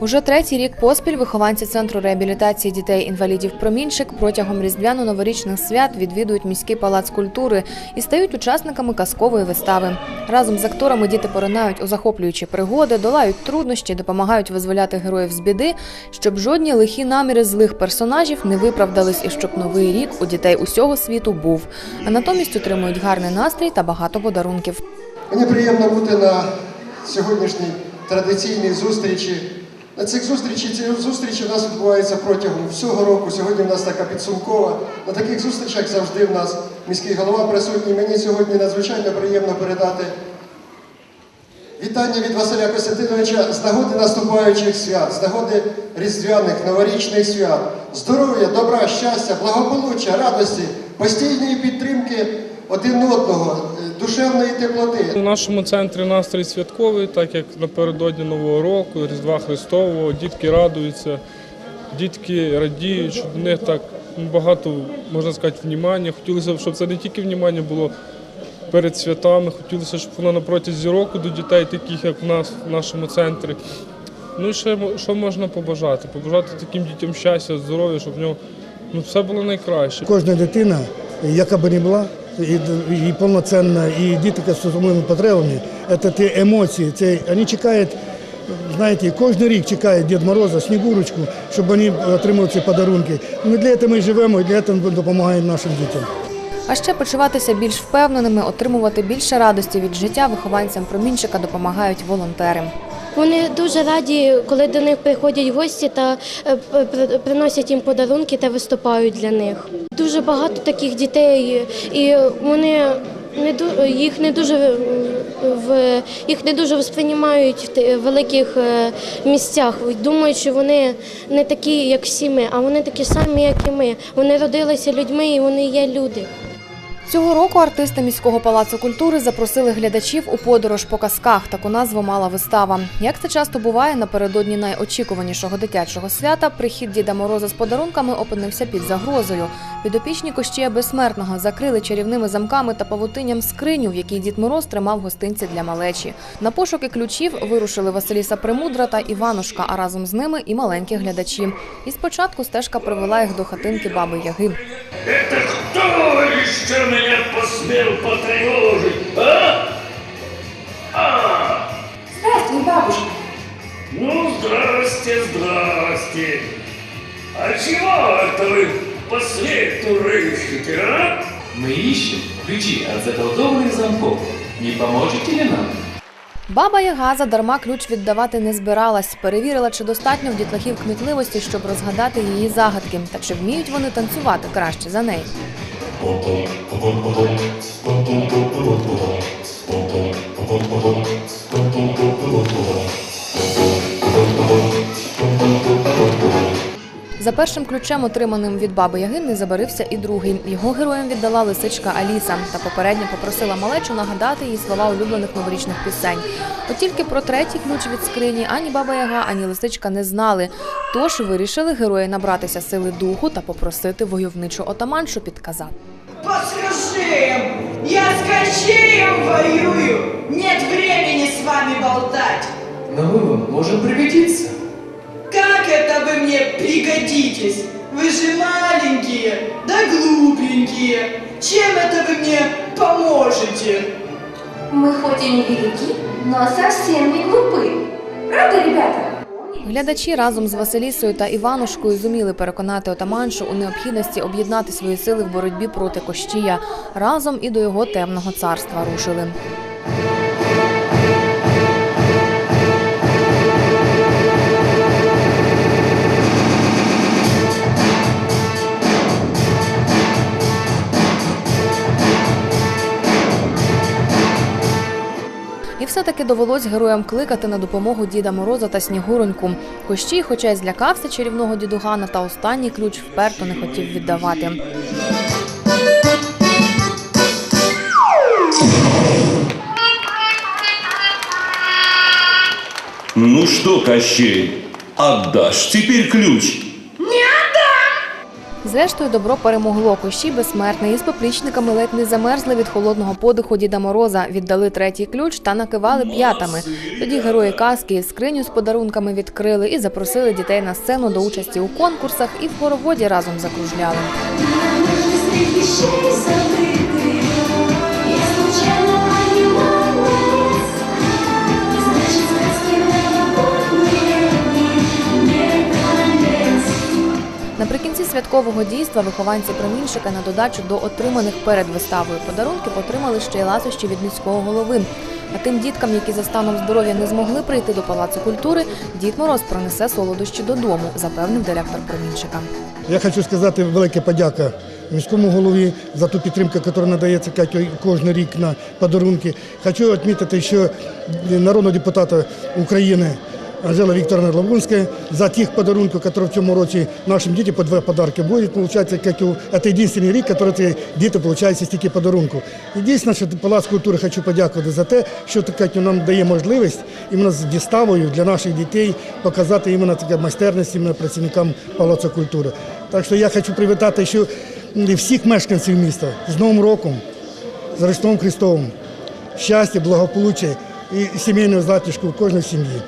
Уже третій рік поспіль вихованці центру реабілітації дітей-інвалідів Промінчик протягом різдвяно-новорічних свят відвідують міський палац культури і стають учасниками казкової вистави. Разом з акторами діти поринають у захоплюючі пригоди, долають труднощі, допомагають визволяти героїв з біди, щоб жодні лихі наміри злих персонажів не виправдались і щоб новий рік у дітей усього світу був. А натомість отримують гарний настрій та багато подарунків. Мені приємно бути на сьогоднішній традиційній зустрічі. На цих зустрічі, ці зустрічі у нас відбуваються протягом всього року. Сьогодні в нас така підсумкова. На таких зустрічах завжди в нас міський голова присутній. Мені сьогодні надзвичайно приємно передати вітання від Василя Костянтиновича з нагоди наступаючих свят, з нагоди різдвяних новорічних свят, здоров'я, добра, щастя, благополуччя, радості, постійної підтримки один одного, душевної теплоти. У нашому центрі настрій святковий, так як напередодні Нового року, Різдва Христового, дітки радуються, дітки радіють, що до них так багато, можна сказати, внімання. Хотілося б, щоб це не тільки внімання було перед святами, хотілося, щоб воно протязі року до дітей, таких як в нас в нашому центрі. Ну і ще що можна побажати? Побажати таким дітям щастя, здоров'я, щоб в нього ну, все було найкраще. Кожна дитина, яка би не була, і, повноцінна, і діти з особливими потребами, це ті емоції, це вони чекають. Знаєте, кожен рік чекають Дід Мороза, Снігурочку, щоб вони отримали ці подарунки. Ми для цього ми живемо і для цього допомагаємо нашим дітям. А ще почуватися більш впевненими, отримувати більше радості від життя вихованцям промінчика допомагають волонтери. Вони дуже раді, коли до них приходять гості та е, приносять їм подарунки та виступають для них. Дуже багато таких дітей, і вони не їх не дуже в їх не дуже сприймають в великих е, місцях. Думають, що вони не такі, як всі ми, а вони такі самі, як і ми. Вони родилися людьми, і вони є люди. Цього року артисти міського палацу культури запросили глядачів у подорож по казках. Таку назву мала вистава. Як це часто буває, напередодні найочікуванішого дитячого свята прихід Діда Мороза з подарунками опинився під загрозою. Підопічні Кощія Безсмертного закрили чарівними замками та павутинням скриню, в якій Дід Мороз тримав гостинці для малечі. На пошуки ключів вирушили Василіса Премудра та Іванушка, а разом з ними і маленькі глядачі. І спочатку стежка привела їх до хатинки баби Яги. Это кто еще меня посмел потревожить, а? А, Здравствуй, бабушка. ну здрасте, здрасте. А чего это вы по свету рыщете, а? Мы ищем ключи от заколдованных замков. Не поможете ли нам? Баба Яга задарма ключ віддавати не збиралась. Перевірила, чи достатньо в дітлахів кмітливості, щоб розгадати її загадки, та чи вміють вони танцювати краще за неї. За першим ключем, отриманим від баби Яги, не забарився і другий. Його героям віддала лисичка Аліса та попередньо попросила малечу нагадати їй слова улюблених новорічних пісень. От тільки про третій ключ від скрині ані баба Яга, ані лисичка не знали. Тож вирішили герої набратися сили духу та попросити войовничу отаманшу підказати. Подскажи я с Кощеем воюю. Нет времени с вами болтать. Но мы вам можем пригодиться Как это вы мне пригодитесь? Вы же маленькие, да глупенькие. Чем это вы мне поможете? Мы хоть и не велики, но совсем не глупы. Правда, ребята? Глядачі разом з Василісою та Іванушкою зуміли переконати отаманшу у необхідності об'єднати свої сили в боротьбі проти Кощія. Разом і до його темного царства рушили. І все-таки довелось героям кликати на допомогу Діда Мороза та Снігуроньку. Кощій, хоча й злякався чарівного дідугана, та останній ключ вперто не хотів віддавати. Ну что, Кощей, отдашь теперь ключ? Зрештою, добро перемогло. кощі безсмертний із поплічниками ледь не замерзли від холодного подиху Діда Мороза, віддали третій ключ та накивали п'ятами. Тоді герої казки скриню з подарунками відкрили і запросили дітей на сцену до участі у конкурсах і в хороводі разом закружляли. Наприкінці святкового дійства вихованці промінщика на додачу до отриманих перед виставою подарунків отримали ще й ласощі від міського голови. А тим діткам, які за станом здоров'я не змогли прийти до палацу культури, дід Мороз пронесе солодощі додому, запевнив директор промінщика. Я хочу сказати велике подяка міському голові за ту підтримку, яка надається кожен рік на подарунки. Хочу відмітити, що народного депутата України Анжела Вікторовна Лавунська за тих подарунків, які в цьому році нашим дітям по два подарки будуть. Получається, як це єдиний рік, коли ці діти получають стільки подарунків. І дійсно, що Палац культури хочу подякувати за те, що Катю нам дає можливість іменно з діставою для наших дітей показати іменно таке майстерність іменно працівникам Палацу культури. Так що я хочу привітати що всіх мешканців міста з Новим роком, з Рождеством Христовим, щастя, благополуччя і сімейного затишку в кожній сім'ї.